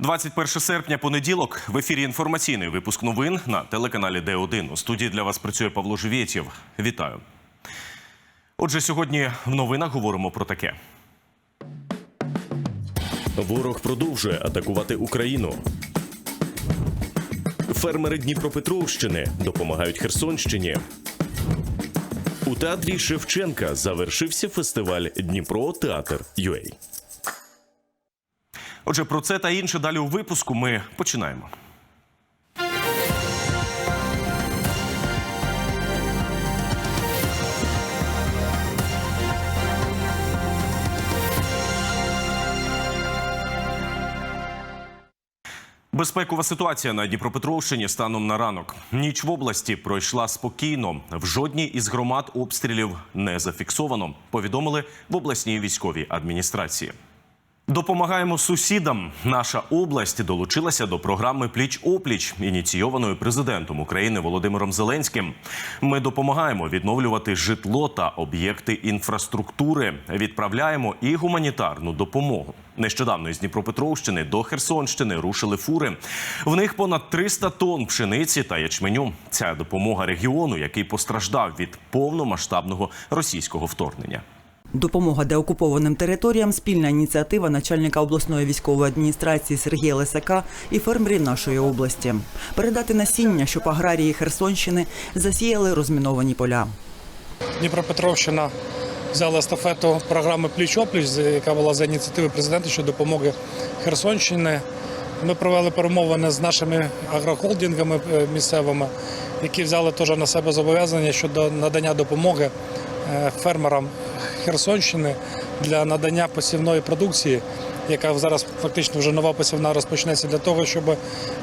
21 серпня, понеділок. В ефірі інформаційний випуск новин на телеканалі Д1. У студії для вас працює Павло Живєтєв. Вітаю. Отже, сьогодні в новинах говоримо про таке. Ворог продовжує атакувати Україну. Фермери Дніпропетровщини допомагають Херсонщині. У театрі Шевченка завершився фестиваль Дніпро Театр UA. Отже, про це та інше далі у випуску ми починаємо. Безпекова ситуація на Дніпропетровщині станом на ранок. Ніч в області пройшла спокійно. В жодній із громад обстрілів не зафіксовано. Повідомили в обласній військовій адміністрації. Допомагаємо сусідам. Наша область долучилася до програми Пліч опліч, ініційованої президентом України Володимиром Зеленським. Ми допомагаємо відновлювати житло та об'єкти інфраструктури. Відправляємо і гуманітарну допомогу. Нещодавно із Дніпропетровщини до Херсонщини рушили фури. В них понад 300 тонн пшениці та ячменю. Ця допомога регіону, який постраждав від повномасштабного російського вторгнення. Допомога деокупованим територіям спільна ініціатива начальника обласної військової адміністрації Сергія Лисака і фермерів нашої області. Передати насіння, щоб аграрії Херсонщини засіяли розміновані поля. Дніпропетровщина взяла естафету програми Пліч опліч, яка була за ініціативи президента щодо допомоги Херсонщини. Ми провели перемовини з нашими агрохолдингами е, місцевими, які взяли теж на себе зобов'язання щодо надання допомоги е, фермерам Херсонщини для надання посівної продукції, яка зараз фактично вже нова посівна розпочнеться для того, щоб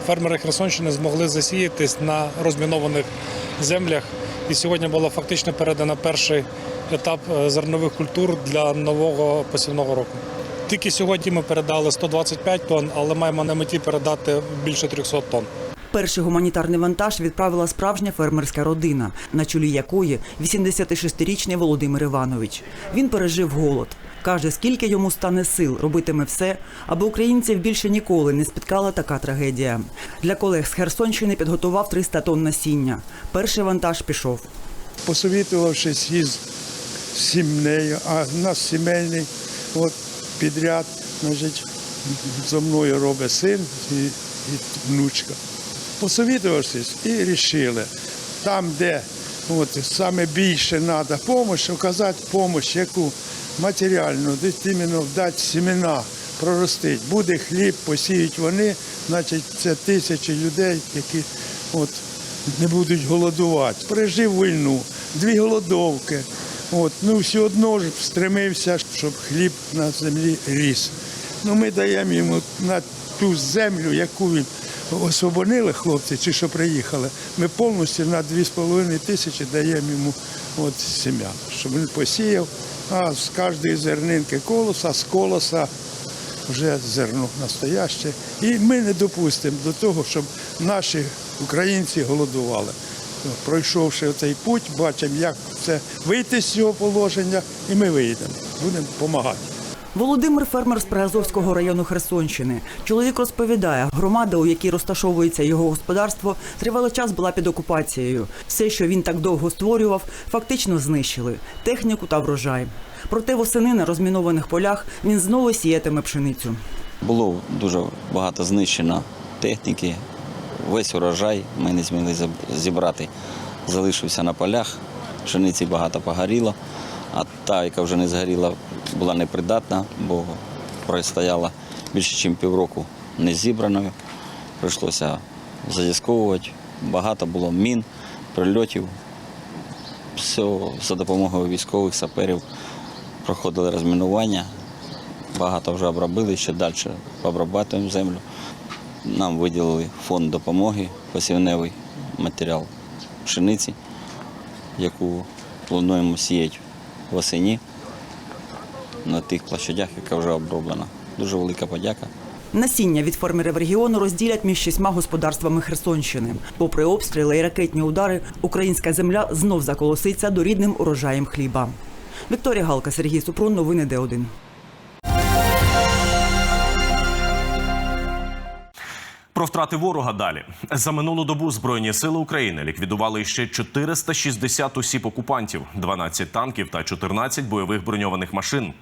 фермери Херсонщини змогли засіятись на розмінованих землях. І сьогодні було фактично передано перший етап е, зернових культур для нового посівного року. Тільки сьогодні ми передали 125 тонн, але маємо на меті передати більше 300 тонн. Перший гуманітарний вантаж відправила справжня фермерська родина, на чолі якої 86-річний Володимир Іванович. Він пережив голод. Каже, скільки йому стане сил, робитиме все, аби українців більше ніколи не спіткала така трагедія. Для колег з Херсонщини підготував 300 тонн насіння. Перший вантаж пішов. посовітувавшись із сімнею, а в нас сімейний от, підряд, значить, зо мною робить син і, і внучка. Посовітувавшись і вирішили, там, де от, саме більше треба допомогу, оказати допомогу, яку матеріальну, десь іменно дати семена, проростить. Буде хліб, посіють вони, значить це тисячі людей, які от, не будуть голодувати. Пережив війну, дві голодовки. От, ну, все одно ж стремився, щоб хліб на землі ріс. Ну, ми даємо йому на ту землю, яку він освободили хлопці, чи що приїхали. Ми повністю на 2,5 тисячі даємо йому от, сім'я, щоб він посіяв, а з кожної зернинки колоса, з колоса вже зерно настояще. І ми не допустимо до того, щоб наші українці голодували. Пройшовши цей путь, бачимо, як це вийти з цього положення, і ми вийдемо. Будемо допомагати. Володимир фермер з Приазовського району Херсонщини. Чоловік розповідає, громада, у якій розташовується його господарство, тривалий час була під окупацією. Все, що він так довго створював, фактично знищили техніку та врожай. Проте восени на розмінованих полях він знову сіятиме пшеницю. Було дуже багато знищено техніки, весь урожай ми не змогли зібрати. Залишився на полях, пшениці багато погоріло, а та, яка вже не згоріла, була непридатна, бо простояла більше, ніж півроку не зібраною. Прийшлося задісковувати. Багато було мін, прильотів. Все за допомогою військових саперів проходили розмінування. Багато вже обробили, ще далі обрабатуємо землю. Нам виділили фонд допомоги, посівневий матеріал пшениці, яку плануємо сіяти восені на тих площадях, яка вже оброблена. Дуже велика подяка. Насіння від фермерів регіону розділять між шістьма господарствами Херсонщини. Попри обстріли і ракетні удари, українська земля знов заколоситься до рідним урожаєм хліба. Вікторія Галка, Сергій Супрун, новини Д1. Про втрати ворога далі за минулу добу збройні сили України ліквідували ще 460 осіб окупантів, 12 танків та 14 бойових броньованих машин.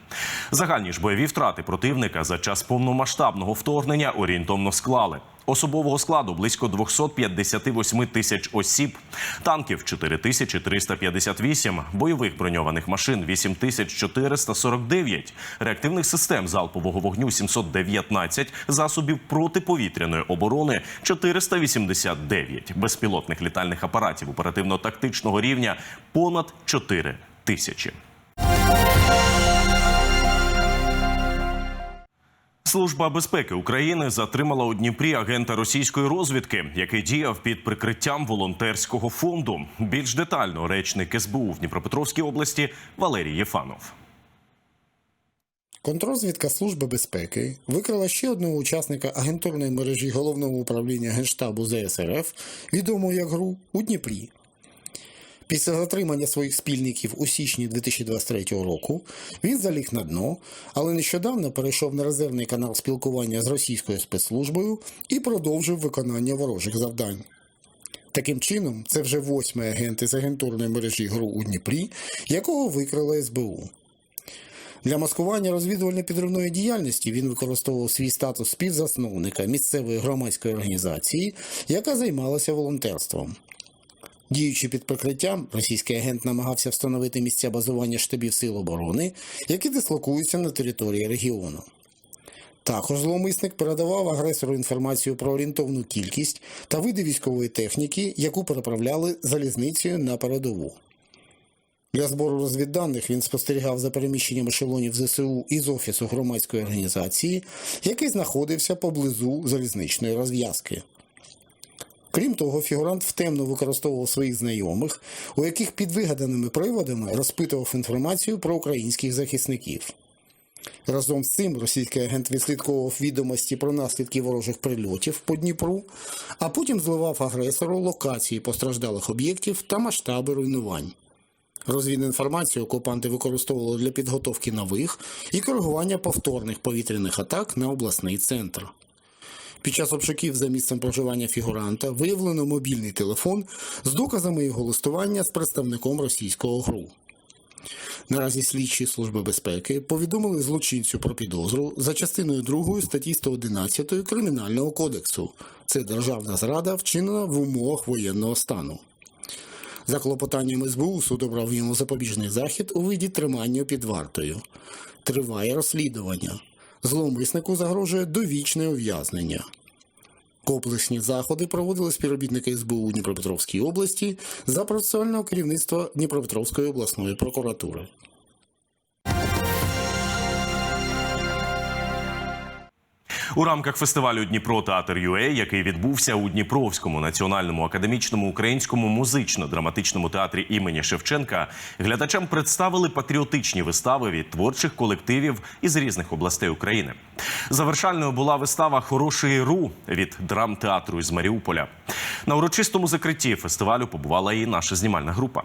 Загальні ж бойові втрати противника за час повномасштабного вторгнення орієнтовно склали. Особового складу близько 258 тисяч осіб, танків 4358, бойових броньованих машин 8449, реактивних систем залпового вогню 719, засобів протиповітряної оборони 489, безпілотних літальних апаратів оперативно-тактичного рівня понад 4 тисячі. Служба безпеки України затримала у Дніпрі агента російської розвідки, який діяв під прикриттям волонтерського фонду. Більш детально речник СБУ в Дніпропетровській області Валерій Єфанов. Контрозвідка Служби безпеки викрила ще одного учасника агентурної мережі головного управління Генштабу ЗСРФ, відомого як ГРУ, у Дніпрі. Після затримання своїх спільників у січні 2023 року він заліг на дно, але нещодавно перейшов на резервний канал спілкування з російською спецслужбою і продовжив виконання ворожих завдань. Таким чином, це вже восьмий агент із агентурної мережі ГРУ у Дніпрі, якого викрила СБУ. Для маскування розвідувально-підривної діяльності він використовував свій статус співзасновника місцевої громадської організації, яка займалася волонтерством. Діючи під прикриттям, російський агент намагався встановити місця базування штабів сил оборони, які дислокуються на території регіону. Також зловмисник передавав агресору інформацію про орієнтовну кількість та види військової техніки, яку переправляли залізницею на передову. Для збору розвідданих він спостерігав за переміщенням ешелонів ЗСУ із офісу громадської організації, який знаходився поблизу залізничної розв'язки. Крім того, фігурант втемно використовував своїх знайомих, у яких під вигаданими приводами розпитував інформацію про українських захисників. Разом з цим російський агент відслідковував відомості про наслідки ворожих прильотів по Дніпру, а потім зливав агресору локації постраждалих об'єктів та масштаби руйнувань. Розвідінформацію окупанти використовували для підготовки нових і коригування повторних повітряних атак на обласний центр. Під час обшуків за місцем проживання фігуранта виявлено мобільний телефон з доказами його листування з представником російського ГРУ. Наразі слідчі Служби безпеки повідомили злочинцю про підозру за частиною 2 статті 111 Кримінального кодексу. Це державна зрада, вчинена в умовах воєнного стану. За клопотанням СБУ суд обрав йому запобіжний захід у виді тримання під вартою. Триває розслідування. Зловмиснику загрожує довічне ув'язнення. Комплексні заходи проводили співробітники СБУ у Дніпропетровській області за процесуального керівництва Дніпропетровської обласної прокуратури. У рамках фестивалю Дніпро Театр ЮЕ, який відбувся у Дніпровському національному академічному українському музично-драматичному театрі імені Шевченка, глядачам представили патріотичні вистави від творчих колективів із різних областей України. Завершальною була вистава Хороший ру від драмтеатру із Маріуполя. На урочистому закритті фестивалю побувала і наша знімальна група.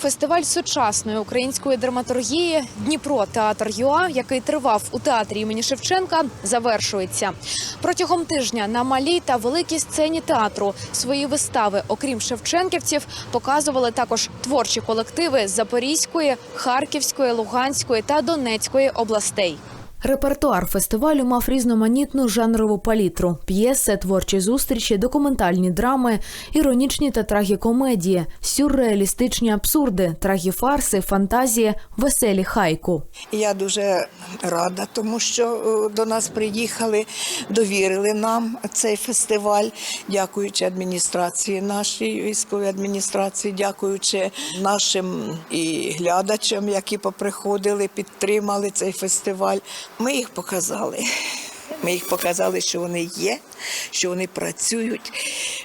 Фестиваль сучасної української драматургії Дніпро Театр ЮА, який тривав у театрі імені Шевченка, завершується протягом тижня на малій та великій сцені театру. Свої вистави, окрім шевченківців, показували також творчі колективи Запорізької, Харківської, Луганської та Донецької областей. Репертуар фестивалю мав різноманітну жанрову палітру: п'єси, творчі зустрічі, документальні драми, іронічні та трагікомедії, сюрреалістичні абсурди, трагіфарси, фантазії, веселі хайку. Я дуже рада, тому що е, до нас приїхали, довірили нам цей фестиваль, дякуючи адміністрації нашій військовій адміністрації, дякуючи нашим і глядачам, які поприходили, підтримали цей фестиваль. Ми їх показали. Ми їх показали, що вони є, що вони працюють,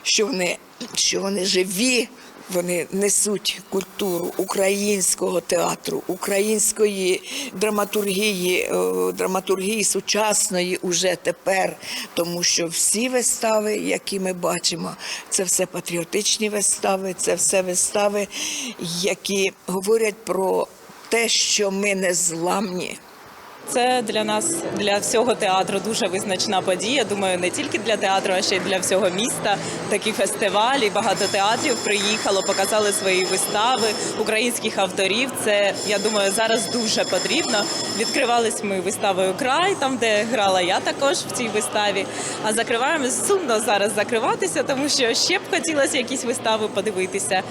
що вони, що вони живі. Вони несуть культуру українського театру, української драматургії, е, драматургії сучасної уже тепер. Тому що всі вистави, які ми бачимо, це все патріотичні вистави, це все вистави, які говорять про те, що ми не зламні. Це для нас, для всього театру дуже визначна подія. Думаю, не тільки для театру, а ще й для всього міста. Такі фестивалі, багато театрів приїхало, показали свої вистави українських авторів. Це я думаю, зараз дуже потрібно. Відкривались ми виставою край, там де грала я також в цій виставі. А закриваємо сумно зараз закриватися, тому що ще б хотілося якісь вистави подивитися.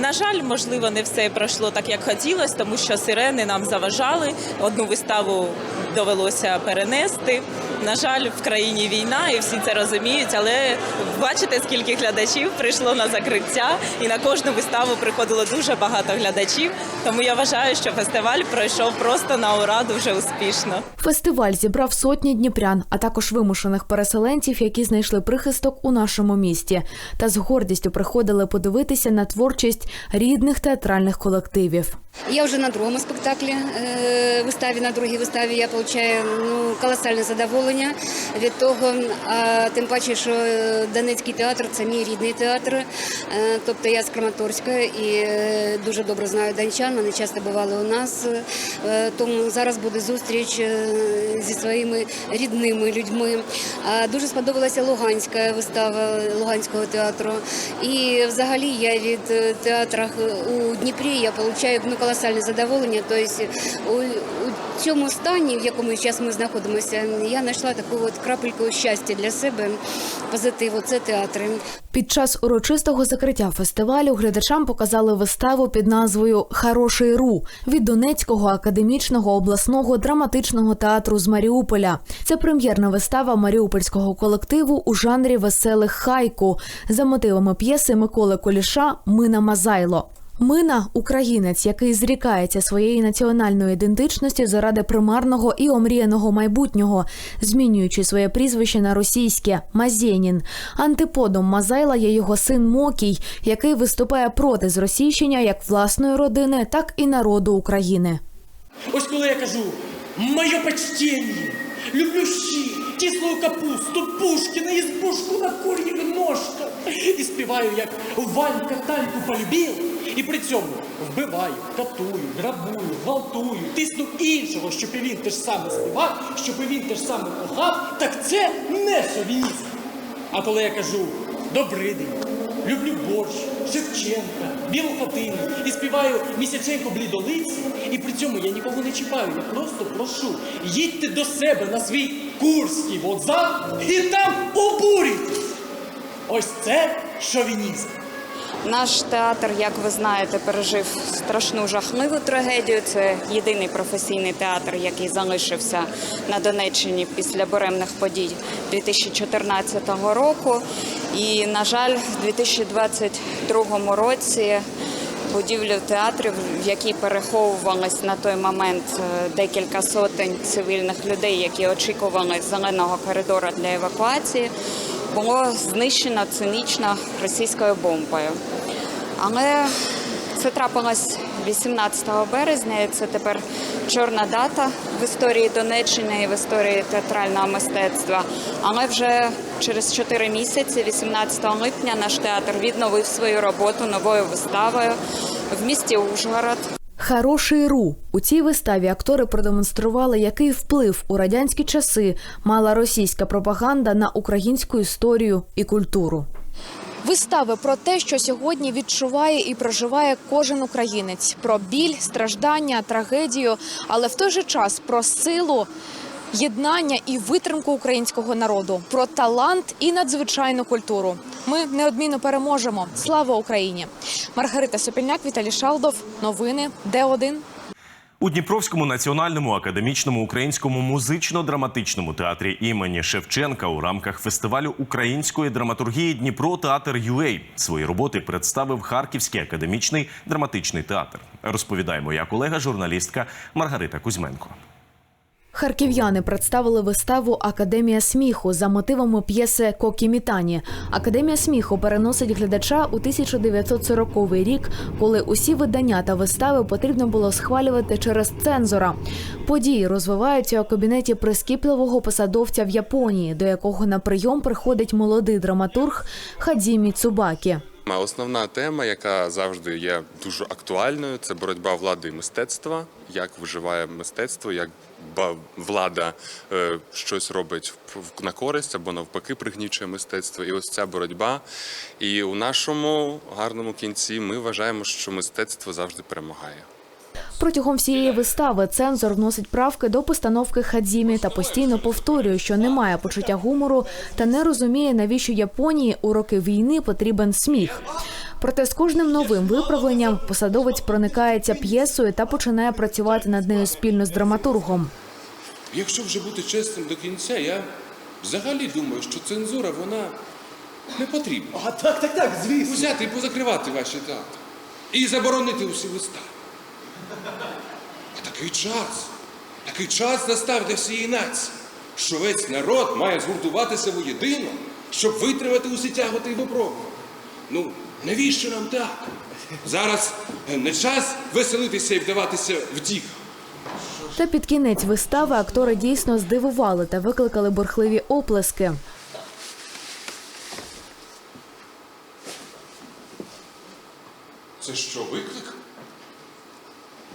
На жаль, можливо, не все пройшло так, як хотілося, тому що сирени нам заважали. Одну виставу довелося перенести. На жаль, в країні війна, і всі це розуміють. Але бачите, скільки глядачів прийшло на закриття, і на кожну виставу приходило дуже багато глядачів. Тому я вважаю, що фестиваль пройшов просто на ура дуже успішно. Фестиваль зібрав сотні дніпрян, а також вимушених переселенців, які знайшли прихисток у нашому місті, та з гордістю приходили подивитися на творчість рідних театральних колективів. Я вже на другому спектаклі е, виставі, на другій виставі я отримую ну, колосальне задоволення від того, а тим паче, що е, Донецький театр це мій рідний театр. Е, Тобто я з Краматорська і е, дуже добре знаю дончан, вони часто бували у нас. Тому зараз буде зустріч зі своїми рідними людьми. Дуже сподобалася Луганська вистава Луганського театру. І взагалі я від театрах у Дніпрі я отримую ну, колосальне задоволення. Тобто у, цьому стані, в якому зараз ми знаходимося, я знайшла таку от крапельку щастя для себе, позитиву. Це театри. Під час урочистого закриття фестивалю глядачам показали виставу під назвою Хороший ру від Донецького академічного обласного драматичного театру з Маріуполя. Це прем'єрна вистава маріупольського колективу у жанрі веселих хайку за мотивами п'єси Миколи Коліша Мина Мазайло. Мина українець, який зрікається своєї національної ідентичності заради примарного і омріяного майбутнього, змінюючи своє прізвище на російське Мазєнін. Антиподом Мазайла є його син Мокій, який виступає проти зросійщення як власної родини, так і народу України. Ось коли я кажу моє почтення, люблю щі, кислу капусту, Пушкіна, избушку на кур'їх ножках. І співаю, як Ванька Таньку полюбив, і при цьому вбиваю, катую, грабую, гвалтую, тисну іншого, щоб він те ж саме співав, щоб він те ж саме кохав, так це не шовінізм. А коли я кажу добрий день, люблю борщ, Шевченка, білу хатину і співаю місяченко блідолиці, і при цьому я нікого не чіпаю, я просто прошу, їдьте до себе на свій Курський вокзал і там обурюйтесь. Ось це шовінізм. Наш театр, як ви знаєте, пережив страшну жахливу трагедію. Це єдиний професійний театр, який залишився на Донеччині після буремних подій 2014 року. І, на жаль, в 2022 році будівлю театрів, в якій переховувалось на той момент е, декілька сотень цивільних людей, які очікували зеленого коридору для евакуації, було знищено цинічно російською бомбою. Але це трапилось 18 березня, і це тепер чорна дата в історії Донеччини і в історії театрального мистецтва. Але вже через 4 місяці, 18 липня, наш театр відновив свою роботу новою виставою в місті Ужгород. Хороший ру у цій виставі актори продемонстрували, який вплив у радянські часи мала російська пропаганда на українську історію і культуру. Вистави про те, що сьогодні відчуває і проживає кожен українець: про біль, страждання, трагедію, але в той же час про силу. Єднання і витримку українського народу про талант і надзвичайну культуру. Ми неодмінно переможемо. Слава Україні! Маргарита Сопільняк, Віталій Шалдов. Новини Д1. У Дніпровському національному академічному українському музично-драматичному театрі імені Шевченка у рамках фестивалю української драматургії Дніпро Театр ЮЕЙ свої роботи представив Харківський академічний драматичний театр. Розповідає моя колега, журналістка Маргарита Кузьменко. Харків'яни представили виставу Академія сміху за мотивами п'єси Кокі Мітані. Академія сміху переносить глядача у 1940 рік, коли усі видання та вистави потрібно було схвалювати через цензора. Події розвиваються у кабінеті прискіпливого посадовця в Японії, до якого на прийом приходить молодий драматург Хадзімі Цубакі. Основна тема, яка завжди є дуже актуальною, це боротьба влади і мистецтва, як виживає мистецтво, як влада е, щось робить на користь або навпаки пригнічує мистецтво. І ось ця боротьба. І у нашому гарному кінці ми вважаємо, що мистецтво завжди перемагає. Протягом всієї вистави цензор вносить правки до постановки Хадзімі та постійно повторює, що немає почуття гумору та не розуміє, навіщо Японії у роки війни потрібен сміх. Проте з кожним новим виправленням посадовець проникається п'єсою та починає працювати над нею спільно з драматургом. Якщо вже бути чесним до кінця, я взагалі думаю, що цензура вона не потрібна. А так, так, так, звісно. Взяти і позакривати ваші театри. І заборонити усі вистави. А такий час, такий час настав для всієї нації, що весь народ має згуртуватися воєдино, щоб витримати усі тяготи і випробування. Ну, навіщо нам так? Зараз е, не час веселитися і вдаватися в діх. Та під кінець вистави актори дійсно здивували та викликали бурхливі оплески. Це що, виклик?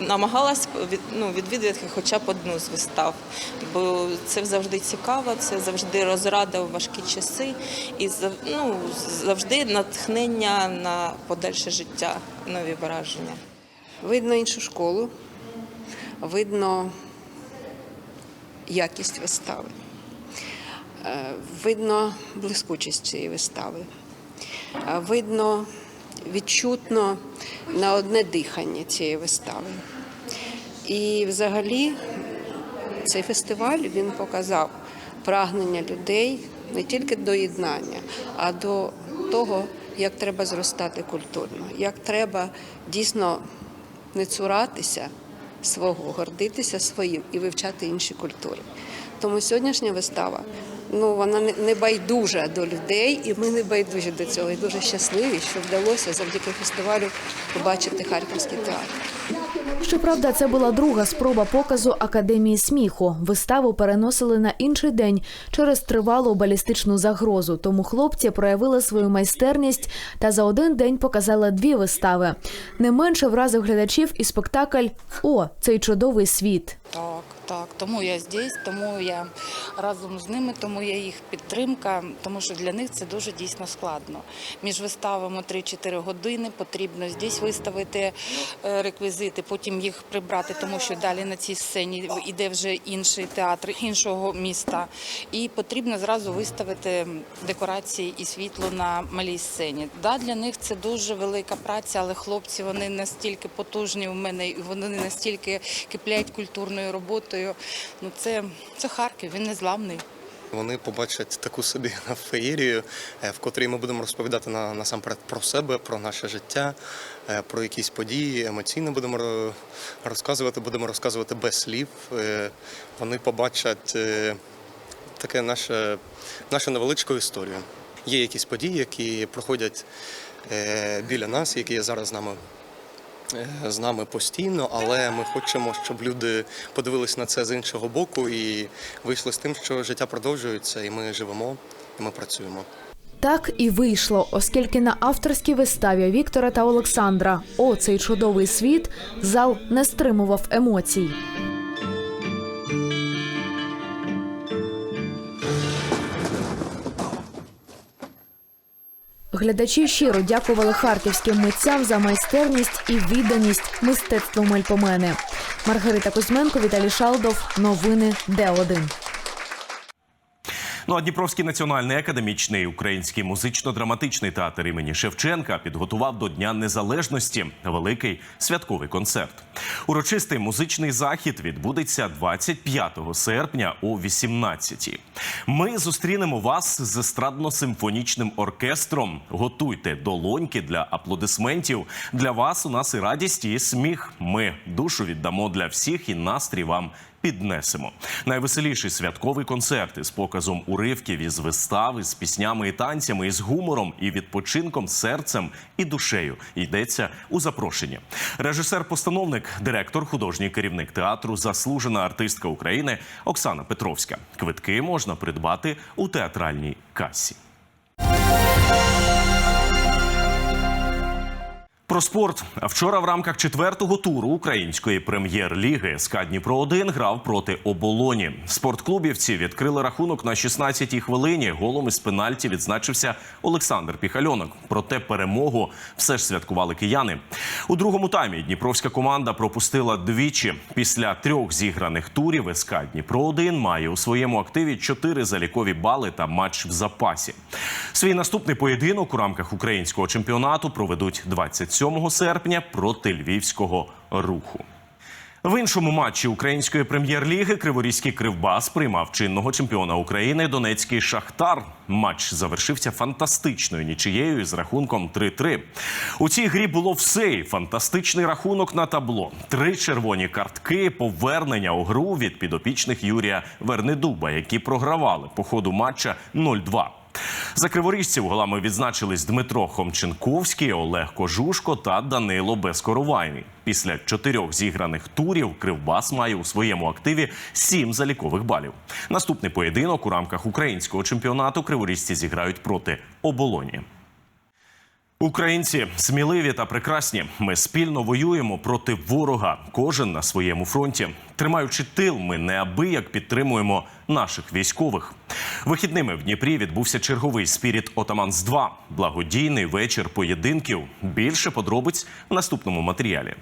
намагалась ну, відвідати хоча б одну з вистав, бо це завжди цікаво, це завжди розрада у важкі часи і ну, завжди натхнення на подальше життя, нові враження. Видно іншу школу, видно якість вистави, Е, видно блискучість цієї вистави, Е, видно відчутно на одне дихання цієї вистави. І взагалі цей фестиваль він показав прагнення людей не тільки до єднання, а до того, як треба зростати культурно, як треба дійсно не цуратися свого, гордитися своїм і вивчати інші культури. Тому сьогоднішня вистава ну вона не- не байдужа до людей, і ми не байдужі до цього. І дуже щасливі, що вдалося завдяки фестивалю побачити харківський театр. Щоправда, це була друга спроба показу академії сміху. Виставу переносили на інший день через тривалу балістичну загрозу. Тому хлопці проявили свою майстерність та за один день показали дві вистави. Не менше вразив глядачів і спектакль О, цей чудовий світ. Так, так. Тому я здесь, тому я разом з ними, тому я їх підтримка, тому що для них це дуже дійсно складно. Між виставами 3-4 години потрібно здесь виставити е, реквізити, потім їх прибрати, тому що далі на цій сцені йде вже інший театр іншого міста. І потрібно зразу виставити декорації і світло на малій сцені. Да, для них це дуже велика праця, але хлопці вони настільки потужні у мене, і вони настільки киплять культурною роботою. Ну це, це Харків, він незламний. Вони побачать таку собі феєрію, е, в котрій ми будемо розповідати на, насамперед про себе, про наше життя, е, про якісь події, емоційно будемо розказувати, будемо розказувати без слів. Е, Вони побачать е, таке наше, нашу невеличку історію. Є якісь події, які проходять е, біля нас, які є зараз з нами. Е, З нами постійно, але ми хочемо, щоб люди подивилися на це з іншого боку і вийшли з тим, що життя продовжується, і ми живемо, і ми працюємо. Так і вийшло, оскільки на авторській виставі Віктора та Олександра О, цей чудовий світ зал не стримував емоцій. Глядачі щиро дякували харківським митцям за майстерність і відданість мистецтву Мельпомени. Маргарита Кузьменко, Віталій Шалдов. Новини Д1. Ну а Дніпровський національний академічний український музично-драматичний театр імені Шевченка підготував до Дня Незалежності великий святковий концерт. Урочистий музичний захід відбудеться 25 серпня о 18-й. Ми зустрінемо вас з естрадно-симфонічним оркестром. Готуйте долоньки для аплодисментів. Для вас у нас і радість, і сміх. Ми душу віддамо для всіх і настрій вам піднесемо. Найвеселіший святковий концерт із показом уривків із вистави, з піснями і танцями, із гумором і відпочинком, серцем і душею йдеться у запрошенні. Режисер-постановник, директор, художній керівник театру, заслужена артистка України Оксана Петровська. Квитки можна придбати у театральній касі. Про спорт вчора в рамках четвертого туру української прем'єр-ліги СКА Дніпро 1 грав проти оболоні. Спортклубівці відкрили рахунок на 16-й хвилині. Голом із пенальті відзначився Олександр Піхальонок. Проте перемогу все ж святкували кияни. У другому таймі дніпровська команда пропустила двічі. Після трьох зіграних турів СКА Дніпро 1 має у своєму активі чотири залікові бали та матч в запасі. Свій наступний поєдинок у рамках українського чемпіонату проведуть 27 серпня проти львівського руху. В іншому матчі української прем'єр-ліги Криворізький Кривбас приймав чинного чемпіона України Донецький Шахтар. Матч завершився фантастичною нічиєю з рахунком 3-3. У цій грі було все. і Фантастичний рахунок на табло. Три червоні картки, повернення у гру від підопічних Юрія Вернедуба, які програвали по ходу матча 0-2. За криворіжців голами відзначились Дмитро Хомченковський, Олег Кожушко та Данило Безкоровайний. Після чотирьох зіграних турів Кривбас має у своєму активі сім залікових балів. Наступний поєдинок у рамках українського чемпіонату криворіжці зіграють проти оболоні. Українці сміливі та прекрасні. Ми спільно воюємо проти ворога. Кожен на своєму фронті. Тримаючи тил, ми неабияк підтримуємо наших військових. Вихідними в Дніпрі відбувся черговий спіріт Отаманс 2 благодійний вечір поєдинків. Більше подробиць в наступному матеріалі.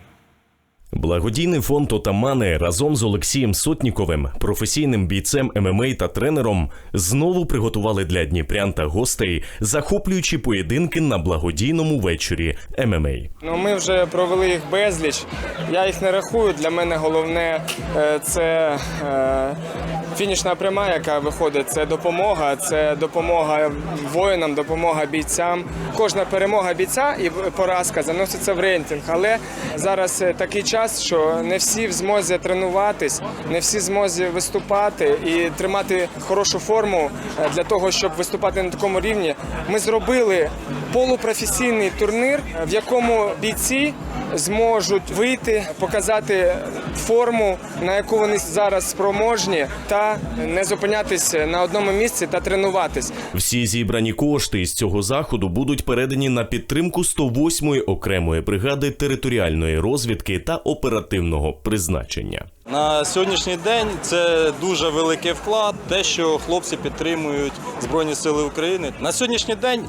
Благодійний фонд Отамани разом з Олексієм Сотніковим, професійним бійцем ММА та тренером, знову приготували для дніпрян та гостей захоплюючі поєдинки на благодійному вечорі ММА. Ну, ми вже провели їх безліч. Я їх не рахую. Для мене головне е, це е, фінішна пряма, яка виходить. Це допомога, це допомога воїнам, допомога бійцям. Кожна перемога бійця і поразка заноситься в рейтинг. Але зараз е, такий час, що не всі в змозі тренуватись, не всі в змозі виступати і тримати хорошу форму е, для того, щоб виступати на такому рівні. Ми зробили полупрофесійний турнір, в якому бійці зможуть вийти, показати форму, на яку вони зараз спроможні, та не зупинятися на одному місці та тренуватись. Всі зібрані кошти із цього заходу будуть передані на підтримку 108-ї окремої бригади територіальної розвідки та оперативного призначення. На сьогоднішній день це дуже великий вклад, те, що хлопці підтримують Збройні Сили України. На сьогоднішній день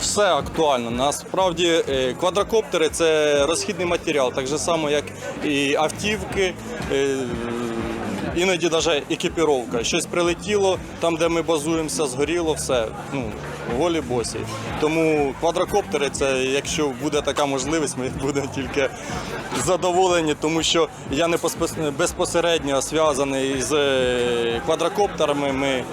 все актуально. Насправді е, квадрокоптери це розхідний матеріал, так же само, як і автівки. Іноді навіть екіпіровка. Щось прилетіло там, де ми базуємося, згоріло, все. Ну, голі босі. Тому квадрокоптери, це якщо буде така можливість, ми будемо тільки задоволені, тому що я не безпосередньо зв'язаний з е, квадрокоптерами. Ми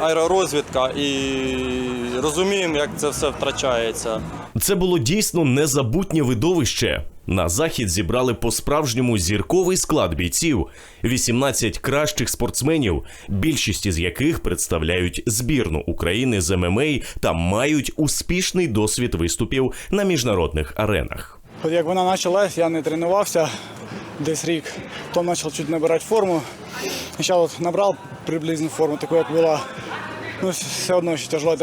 аеророзвідка і розуміємо, як це все втрачається. Це було дійсно незабутнє видовище. На захід зібрали по-справжньому зірковий склад бійців, 18 кращих спортсменів, більшість із яких представляють збірну України з ММА та мають успішний досвід виступів на міжнародних аренах. От як вона почалась, я не тренувався десь рік, потім почав чуть набирати форму. Спочатку набрав приблизну форму, таку, як була. Ну, все одно ще тяжело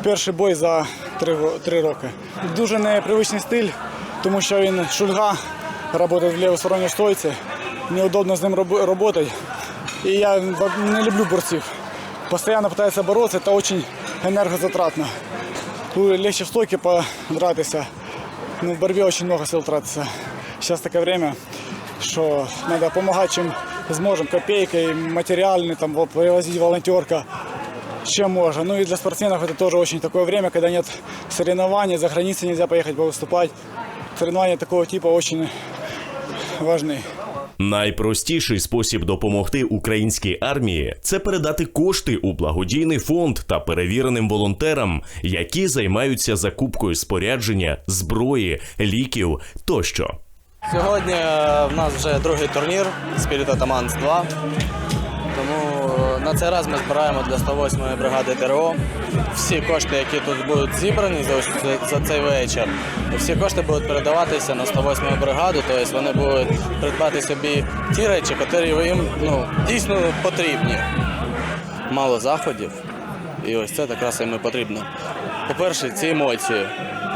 Це перший бой за три, ро- три роки. Дуже непривичний стиль, тому що він шульга, працює в лівосторонній стойці. Неудобно з ним працювати. І я не люблю борців. Постоянно пытается бороться, это очень энергозатратно. Легче в стойке подраться. Ну, в борьбе очень много сил тратится. Сейчас такое время, что надо помогать, чем сможем, копейкой, материальный, там, вот, привозить волонтерка. чем можно. Ну и для спортсменов это тоже очень такое время, когда нет соревнований, за границей нельзя поехать повыступать. Соревнования такого типа очень важны. Найпростіший спосіб допомогти українській армії це передати кошти у благодійний фонд та перевіреним волонтерам, які займаються закупкою спорядження, зброї, ліків тощо. Сьогодні е, в нас вже другий турнір Spirit Ottomans 2. Тому е, на цей раз ми збираємо для 108-ї бригади ТРО. Всі кошти, які тут будуть зібрані за, цей вечір, всі кошти будуть передаватися на 108-му бригаду, тобто вони будуть придбати собі ті речі, які їм ну, дійсно потрібні. Мало заходів, і ось це якраз їм і потрібно. По-перше, ці емоції,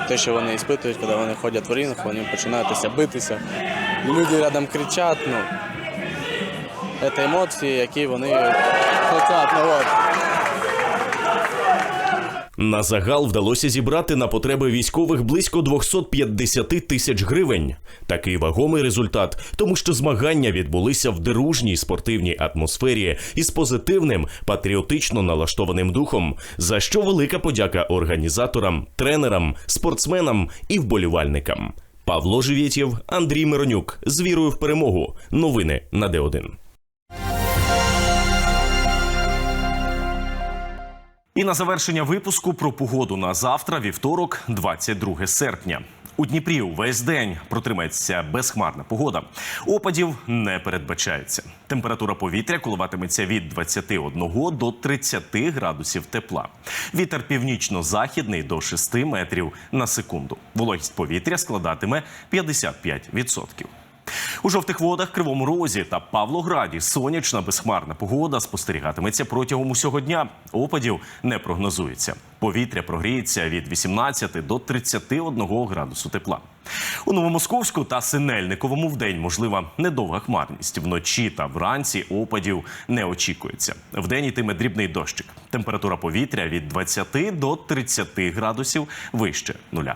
те, що вони іспитують, коли вони ходять в ринг, вони починають битися. Люди рядом кричать, ну, це емоції, які вони хочуть. Ну, от. На загал вдалося зібрати на потреби військових близько 250 тисяч гривень. Такий вагомий результат, тому що змагання відбулися в дружній спортивній атмосфері із позитивним патріотично налаштованим духом. За що велика подяка організаторам, тренерам, спортсменам і вболівальникам. Павло Живєтєв, Андрій Миронюк з вірою в перемогу. Новини на Д1. І на завершення випуску про погоду на завтра, вівторок, 22 серпня. У Дніпрі увесь день протримається безхмарна погода. Опадів не передбачається. Температура повітря коливатиметься від 21 до 30 градусів тепла. Вітер північно-західний до 6 метрів на секунду. Вологість повітря складатиме 55%. У жовтих водах, Кривому Розі та Павлограді сонячна безхмарна погода спостерігатиметься протягом усього дня. Опадів не прогнозується. Повітря прогріється від 18 до 31 градусу тепла. У Новомосковську та Синельниковому вдень можлива недовга хмарність. Вночі та вранці опадів не очікується. Вдень йтиме дрібний дощик. Температура повітря від 20 до 30 градусів вище нуля.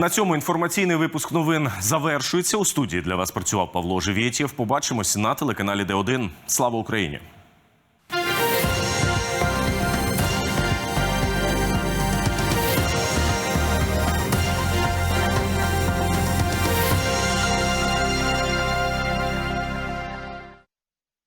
На цьому інформаційний випуск новин завершується. У студії для вас працював Павло Живєтєв. Побачимось на телеканалі Д1. Слава Україні!